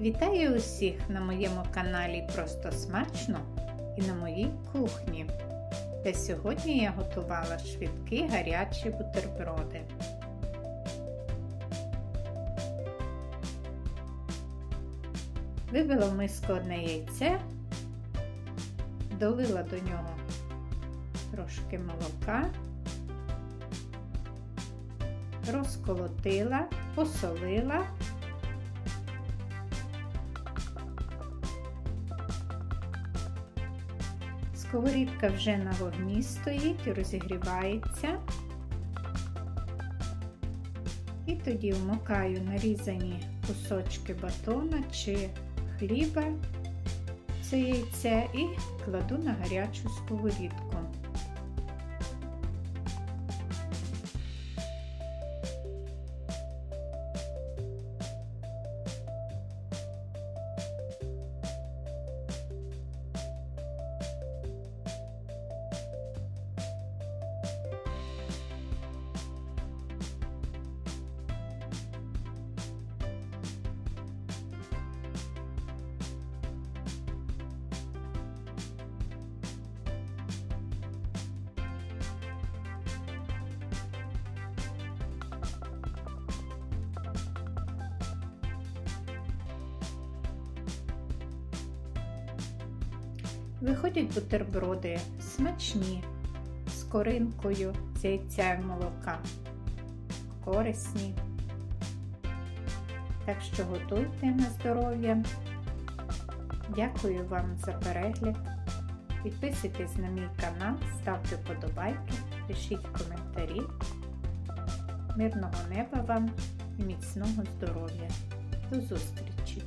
Вітаю усіх на моєму каналі Просто Смачно і на моїй кухні, де сьогодні я готувала швидкі гарячі бутерброди. Вибила в миску одне яйце, долила до нього трошки молока, розколотила, посолила. Сковорідка вже на вогні стоїть, розігрівається. І тоді вмокаю нарізані кусочки батона чи хліба це яйце і кладу на гарячу сковорідку. Виходять бутерброди смачні, з коринкою, з яйця і молока, корисні. Так що готуйте на здоров'я. Дякую вам за перегляд. Підписуйтесь на мій канал, ставте вподобайки, пишіть коментарі. Мирного неба вам і міцного здоров'я. До зустрічі!